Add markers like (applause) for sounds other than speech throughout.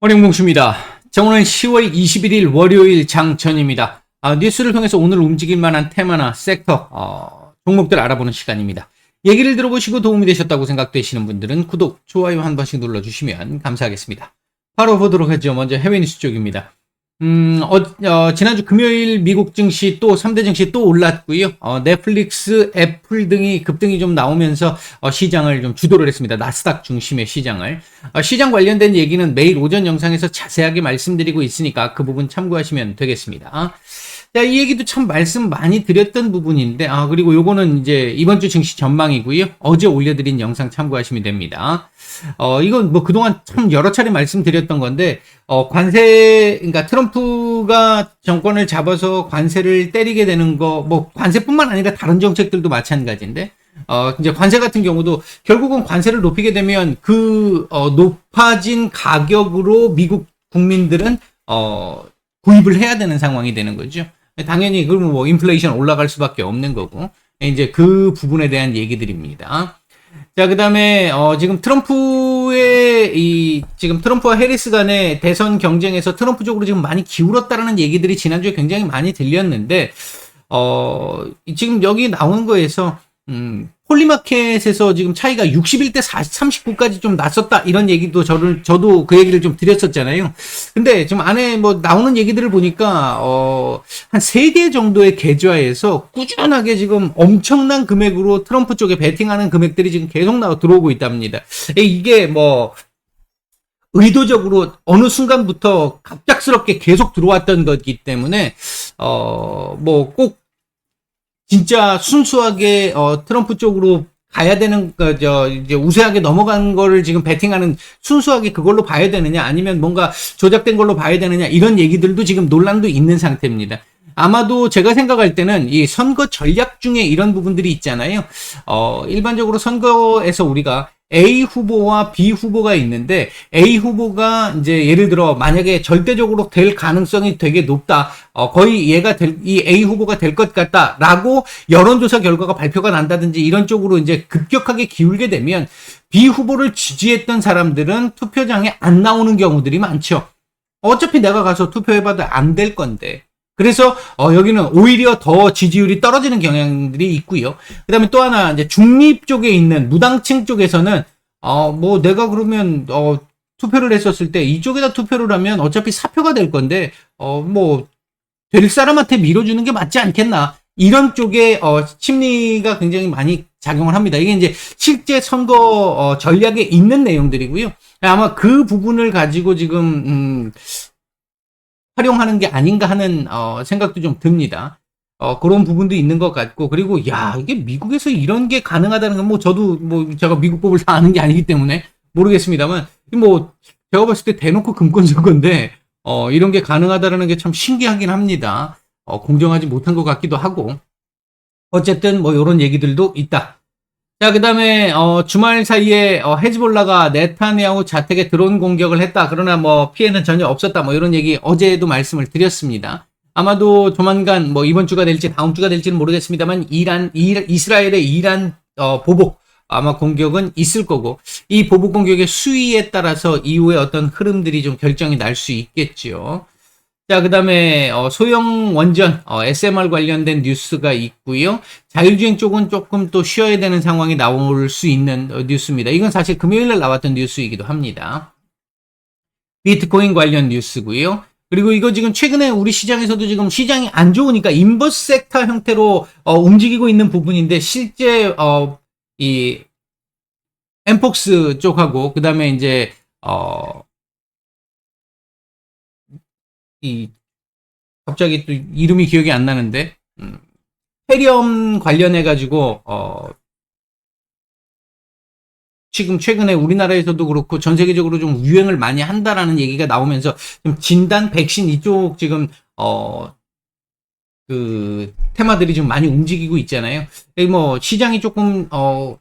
원영봉수입니다. 자, 오늘 10월 21일 월요일 장전입니다. 아, 뉴스를 통해서 오늘 움직일 만한 테마나 섹터, 어, 종목들 알아보는 시간입니다. 얘기를 들어보시고 도움이 되셨다고 생각되시는 분들은 구독, 좋아요 한 번씩 눌러주시면 감사하겠습니다. 바로 보도록 하죠. 먼저 해외 뉴스 쪽입니다. 음, 어, 어, 지난주 금요일 미국 증시 또 3대 증시 또 올랐고요. 어, 넷플릭스, 애플 등이 급등이 좀 나오면서 어, 시장을 좀 주도를 했습니다. 나스닥 중심의 시장을. 어, 시장 관련된 얘기는 매일 오전 영상에서 자세하게 말씀드리고 있으니까 그 부분 참고하시면 되겠습니다. 자, 이 얘기도 참 말씀 많이 드렸던 부분인데, 아, 그리고 요거는 이제 이번 주 증시 전망이고요. 어제 올려드린 영상 참고하시면 됩니다. 어, 이건 뭐 그동안 참 여러 차례 말씀드렸던 건데, 어, 관세, 그러니까 트럼프가 정권을 잡아서 관세를 때리게 되는 거, 뭐 관세뿐만 아니라 다른 정책들도 마찬가지인데, 어, 이제 관세 같은 경우도 결국은 관세를 높이게 되면 그, 어, 높아진 가격으로 미국 국민들은, 어, 구입을 해야 되는 상황이 되는 거죠. 당연히 그러면 뭐 인플레이션 올라갈 수밖에 없는 거고 이제 그 부분에 대한 얘기들입니다. 자, 그 다음에 어 지금 트럼프의 이 지금 트럼프와 해리스 간의 대선 경쟁에서 트럼프 쪽으로 지금 많이 기울었다라는 얘기들이 지난주에 굉장히 많이 들렸는데 어 지금 여기 나오는 거에서 음 폴리마켓에서 지금 차이가 61대 40, 39까지 좀 났었다 이런 얘기도 저를 저도 그 얘기를 좀 드렸었잖아요. 근데 지금 안에 뭐 나오는 얘기들을 보니까 어한 세개 정도의 계좌에서 꾸준하게 지금 엄청난 금액으로 트럼프 쪽에 베팅하는 금액들이 지금 계속 나와 들어오고 있답니다. 이게 뭐 의도적으로 어느 순간부터 갑작스럽게 계속 들어왔던 거기 때문에 어 뭐 꼭 진짜 순수하게 어, 트럼프 쪽으로 가야 되는 거저 이제 우세하게 넘어간 거를 지금 베팅하는 순수하게 그걸로 봐야 되느냐 아니면 뭔가 조작된 걸로 봐야 되느냐 이런 얘기들도 지금 논란도 있는 상태입니다. 아마도 제가 생각할 때는 이 선거 전략 중에 이런 부분들이 있잖아요. 어, 일반적으로 선거에서 우리가 A 후보와 B 후보가 있는데 A 후보가 이제 예를 들어 만약에 절대적으로 될 가능성이 되게 높다. 어, 거의 얘가 될, 이 A 후보가 될 것 같다라고 여론조사 결과가 발표가 난다든지 이런 쪽으로 이제 급격하게 기울게 되면 B 후보를 지지했던 사람들은 투표장에 안 나오는 경우들이 많죠. 어차피 내가 가서 투표해봐도 안 될 건데. 그래서 어, 여기는 오히려 더 지지율이 떨어지는 경향들이 있고요. 그다음에 또 하나 이제 중립 쪽에 있는 무당층 쪽에서는 어, 뭐 내가 그러면 어, 투표를 했었을 때 이쪽에다 투표를 하면 어차피 사표가 될 건데 어, 뭐 될 사람한테 밀어주는 게 맞지 않겠나 이런 쪽에 어, 심리가 굉장히 많이 작용을 합니다. 이게 이제 실제 선거 어, 전략에 있는 내용들이고요. 아마 그 부분을 가지고 지금 음, 활용하는 게 아닌가 하는 어, 생각도 좀 듭니다. 어, 그런 부분도 있는 것 같고, 그리고, 야, 이게 미국에서 이런 게 가능하다는 건, 뭐, 저도, 뭐, 제가 미국 법을 다 아는 게 아니기 때문에 모르겠습니다만, 뭐, 제가 봤을 때 대놓고 금권 선거인데, 어, 이런 게 가능하다는 게 참 신기하긴 합니다. 어, 공정하지 못한 것 같기도 하고, 어쨌든, 뭐, 이런 얘기들도 있다. 자, 그 다음에, 어, 주말 사이에, 어, 헤즈볼라가 네타냐후 자택에 드론 공격을 했다. 그러나 뭐, 피해는 전혀 없었다. 뭐, 이런 얘기 어제도 말씀을 드렸습니다. 아마도 조만간, 뭐, 이번 주가 될지 다음 주가 될지는 모르겠습니다만, 이란, 이, 이스라엘의 이란, 어, 보복, 아마 공격은 있을 거고, 이 보복 공격의 수위에 따라서 이후에 어떤 흐름들이 좀 결정이 날 수 있겠죠. 자, 그 다음에, 어, 소형 원전, 어, SMR 관련된 뉴스가 있고요 자율주행 쪽은 조금 또 쉬어야 되는 상황이 나올 수 있는 어, 뉴스입니다. 이건 사실 금요일날 나왔던 뉴스이기도 합니다. 비트코인 관련 뉴스고요 그리고 이거 지금 최근에 우리 시장에서도 지금 시장이 안 좋으니까 인버스 섹터 형태로 어, 움직이고 있는 부분인데 실제 어, 이 엠폭스 쪽하고 그 다음에 이제 어, 이 갑자기 또 이름이 기억이 안 나는데 음, 페리엄 관련해 가지고 어 지금 최근에 우리나라에서도 그렇고 전 세계적으로 좀 유행을 많이 한다라는 얘기가 나오면서 좀 진단 백신 이쪽 지금 어 그 테마들이 좀 많이 움직이고 있잖아요. 뭐 시장이 조금 어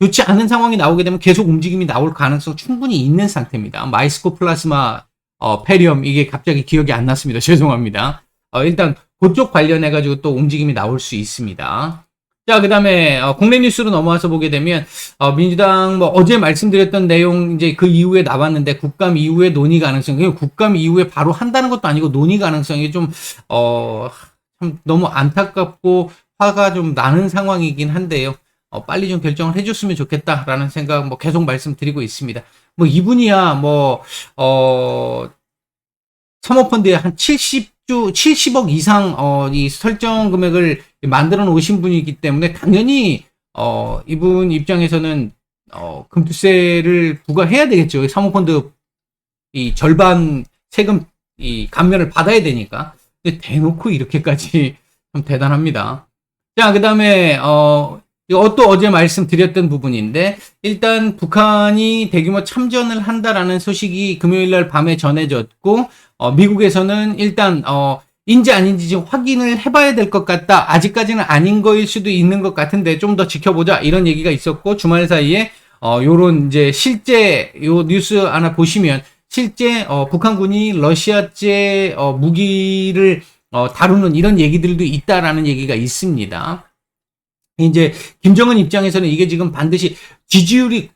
좋지 않은 상황이 나오게 되면 계속 움직임이 나올 가능성 충분히 있는 상태입니다. 마이스코 플라스마 어, 페리엄 이게 갑자기 기억이 안 났습니다. (laughs) 죄송합니다. 어, 일단 그쪽 관련해 가지고 또 움직임이 나올 수 있습니다. 자, 그 다음에, 어, 국내 뉴스로 넘어와서 보게 되면, 어, 민주당, 뭐, 어제 말씀드렸던 내용, 이제 그 이후에 나왔는데, 국감 이후에 논의 가능성, 그 국감 이후에 바로 한다는 것도 아니고, 논의 가능성이 좀, 어, 참 너무 안타깝고, 화가 좀 나는 상황이긴 한데요. 어, 빨리 좀 결정을 해줬으면 좋겠다라는 생각, 뭐, 계속 말씀드리고 있습니다. 뭐, 이분이야, 뭐, 어, 사모펀드에 한 70주, 70억 이상, 어, 이 설정 금액을 만들어 놓으신 분이기 때문에 당연히, 어, 이분 입장에서는, 어, 금투세를 부과해야 되겠죠. 사모펀드 이 절반 세금, 이 감면을 받아야 되니까. 근데 대놓고 이렇게까지 (laughs) 좀 대단합니다. 자, 그 다음에, 어, 이거 또 어제 말씀드렸던 부분인데, 일단 북한이 대규모 참전을 한다라는 소식이 금요일 날 밤에 전해졌고, 어, 미국에서는 일단, 어, 인지 아닌지 지금 확인을 해봐야 될 것 같다. 아직까지는 아닌 거일 수도 있는 것 같은데 좀 더 지켜보자. 이런 얘기가 있었고, 주말 사이에, 어, 요런 이제 실제 요 뉴스 하나 보시면, 실제, 어, 북한군이 러시아제, 어, 무기를, 어, 다루는 이런 얘기들도 있다라는 얘기가 있습니다. 이제, 김정은 입장에서는 이게 지금 반드시 지지율이,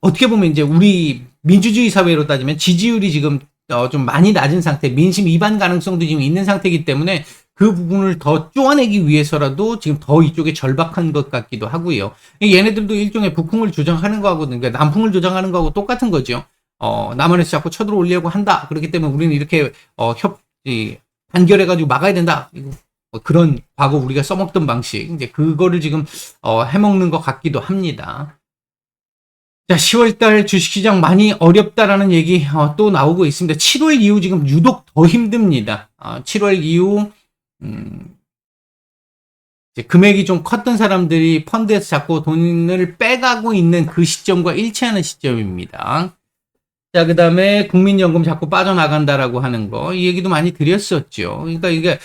어떻게 보면 이제 우리 민주주의 사회로 따지면 지지율이 지금 어, 좀 많이 낮은 상태, 민심 위반 가능성도 지금 있는 상태이기 때문에 그 부분을 더 쪼아내기 위해서라도 지금 더 이쪽에 절박한 것 같기도 하고요. 얘네들도 일종의 북풍을 조정하는 거하고, 그러니까 남풍을 조정하는 거하고 똑같은 거죠. 어, 남한에서 자꾸 쳐들어오려고 한다. 그렇기 때문에 우리는 이렇게, 어, 협, 이, 단결해가지고 막아야 된다. 뭐 그런 과거 우리가 써먹던 방식. 이제 그거를 지금, 어, 해먹는 것 같기도 합니다. 자, 10월달 주식시장 많이 어렵다라는 얘기 어, 또 나오고 있습니다. 7월 이후 지금 유독 더 힘듭니다. 어, 7월 이후 음, 금액이 좀 컸던 사람들이 펀드에서 자꾸 돈을 빼가고 있는 그 시점과 일치하는 시점입니다. 자, 그 다음에 국민연금 자꾸 빠져나간다라고 하는 거, 이 얘기도 많이 드렸었죠. 그러니까 이게,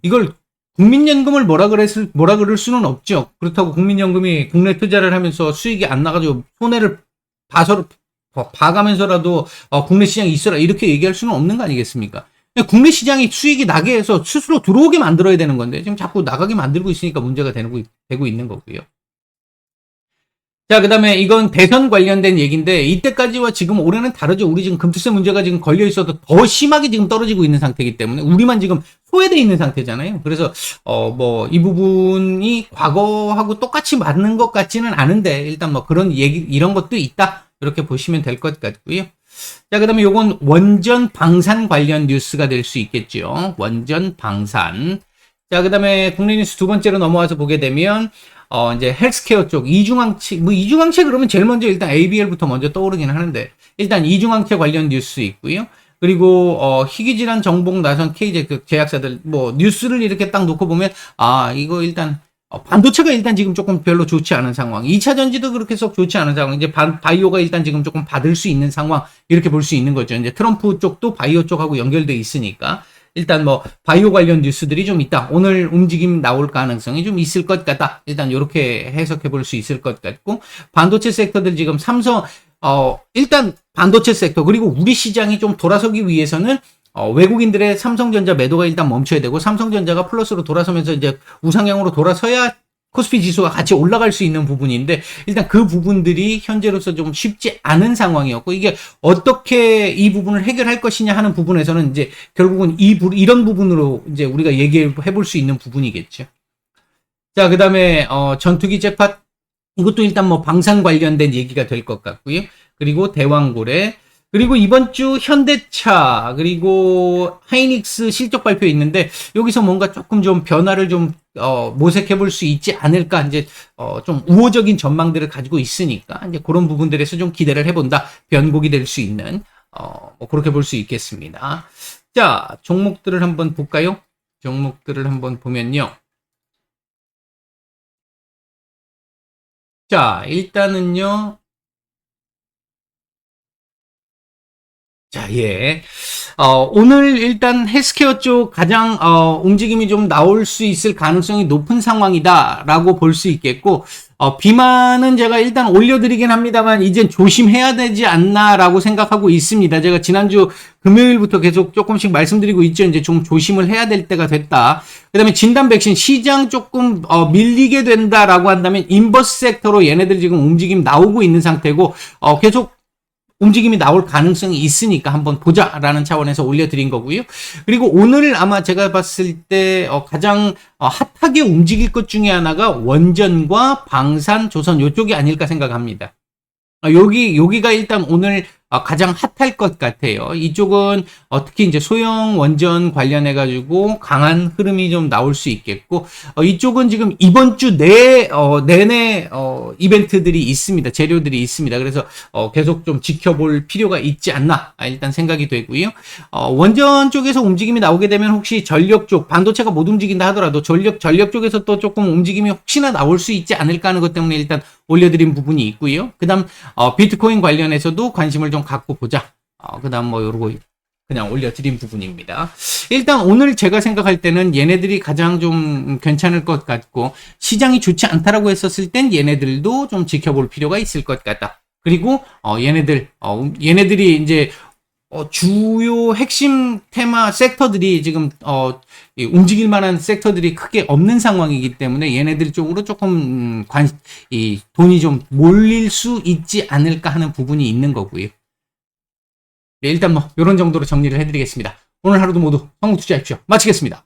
이걸 국민연금을 뭐라 그랬을, 뭐라 그럴 수는 없죠. 그렇다고 국민연금이 국내 투자를 하면서 수익이 안 나가지고 손해를 봐서 봐가면서라도 어, 국내 시장이 있어라 이렇게 얘기할 수는 없는 거 아니겠습니까? 국내 시장이 수익이 나게 해서 스스로 들어오게 만들어야 되는 건데 지금 자꾸 나가게 만들고 있으니까 문제가 되고, 되고 있는 거고요. 자, 그 다음에 이건 대선 관련된 얘기인데, 이때까지와 지금 올해는 다르죠. 우리 지금 금투세 문제가 지금 걸려 있어도 더 심하게 지금 떨어지고 있는 상태이기 때문에, 우리만 지금 소외되어 있는 상태잖아요. 그래서, 어, 뭐, 이 부분이 과거하고 똑같이 맞는 것 같지는 않은데, 일단 뭐 그런 얘기, 이런 것도 있다. 이렇게 보시면 될 것 같고요. 자, 그 다음에 요건 원전 방산 관련 뉴스가 될 수 있겠죠. 원전 방산. 자, 그 다음에 국내 뉴스 두 번째로 넘어와서 보게 되면, 어, 이제 헬스케어 쪽, 이중항체, 뭐 이중항체 그러면 제일 먼저 일단 ABL부터 먼저 떠오르긴 하는데, 일단 이중항체 관련 뉴스 있고요. 그리고, 어, 희귀질환 정복 나선 K제 그 제약사들, 뭐, 뉴스를 이렇게 딱 놓고 보면, 아, 이거 일단, 어, 반도체가 일단 지금 조금 별로 좋지 않은 상황. 2차 전지도 그렇게 썩 좋지 않은 상황. 이제 바, 바이오가 일단 지금 조금 받을 수 있는 상황. 이렇게 볼 수 있는 거죠. 이제 트럼프 쪽도 바이오 쪽하고 연결돼 있으니까. 일단 뭐 바이오 관련 뉴스들이 좀 있다. 오늘 움직임 나올 가능성이 좀 있을 것 같다. 일단 이렇게 해석해 볼 수 있을 것 같고 반도체 섹터들 지금 삼성 어 일단 반도체 섹터 그리고 우리 시장이 좀 돌아서기 위해서는 어, 외국인들의 삼성전자 매도가 일단 멈춰야 되고 삼성전자가 플러스로 돌아서면서 이제 우상향으로 돌아서야 코스피 지수가 같이 올라갈 수 있는 부분인데 일단 그 부분들이 현재로서 좀 쉽지 않은 상황이었고 이게 어떻게 이 부분을 해결할 것이냐 하는 부분에서는 이제 결국은 이 부, 이런 부분으로 이제 우리가 얘기해 볼 수 있는 부분이겠죠. 자, 그다음에 어 전투기 잭팟 이것도 일단 뭐 방산 관련된 얘기가 될 것 같고요. 그리고 대왕고래 그리고 이번 주 현대차 그리고 하이닉스 실적 발표 있는데 여기서 뭔가 조금 좀 변화를 좀 어, 모색해 볼 수 있지 않을까 이제 어, 좀 우호적인 전망들을 가지고 있으니까 이제 그런 부분들에서 좀 기대를 해본다 변곡이 될 수 있는 어, 뭐 그렇게 볼 수 있겠습니다. 자 종목들을 한번 볼까요? 종목들을 한번 보면요. 자 일단은요 자, 예. 어, 오늘 일단 헬스케어 쪽 가장 어, 움직임이 좀 나올 수 있을 가능성이 높은 상황이다라고 볼 수 있겠고 어, 비만은 제가 일단 올려드리긴 합니다만 이젠 조심해야 되지 않나라고 생각하고 있습니다. 제가 지난주 금요일부터 계속 조금씩 말씀드리고 있죠. 이제 좀 조심을 해야 될 때가 됐다. 그다음에 진단 백신 시장 조금 어, 밀리게 된다라고 한다면 인버스 섹터로 얘네들 지금 움직임 나오고 있는 상태고 어, 계속 움직임이 나올 가능성이 있으니까 한번 보자라는 차원에서 올려드린 거고요. 그리고 오늘 아마 제가 봤을 때 어, 가장 어, 핫하게 움직일 것 중에 하나가 원전과 방산, 조선 요쪽이 아닐까 생각합니다. 아, 여기 여기가 일단 오늘 어, 가장 핫할 것 같아요. 이쪽은 어, 특히 이제 소형 원전 관련해 가지고 강한 흐름이 좀 나올 수 있겠고 어, 이쪽은 지금 이번 주 내, 어, 내내 어, 이벤트들이 있습니다. 재료들이 있습니다. 그래서 어, 계속 좀 지켜볼 필요가 있지 않나 아, 일단 생각이 되고요. 어, 원전 쪽에서 움직임이 나오게 되면 혹시 전력 쪽 반도체가 못 움직인다 하더라도 전력 전력 쪽에서 또 조금 움직임이 혹시나 나올 수 있지 않을까 하는 것 때문에 일단 올려드린 부분이 있고요. 그다음 어, 비트코인 관련해서도 관심을 좀 갖고 보자. 어, 그 다음 뭐 요러고 그냥 올려드린 부분입니다. 일단 오늘 제가 생각할 때는 얘네들이 가장 좀 괜찮을 것 같고 시장이 좋지 않다라고 했었을 땐 얘네들도 좀 지켜볼 필요가 있을 것 같다. 그리고 어, 얘네들 어, 얘네들이 이제 어, 주요 핵심 테마 섹터들이 지금 어, 이 움직일 만한 섹터들이 크게 없는 상황이기 때문에 얘네들 쪽으로 조금 음, 관, 이 돈이 좀 몰릴 수 있지 않을까 하는 부분이 있는 거고요. 네, 일단 뭐 이런 정도로 정리를 해드리겠습니다. 오늘 하루도 모두 성공 투자하십시오. 마치겠습니다.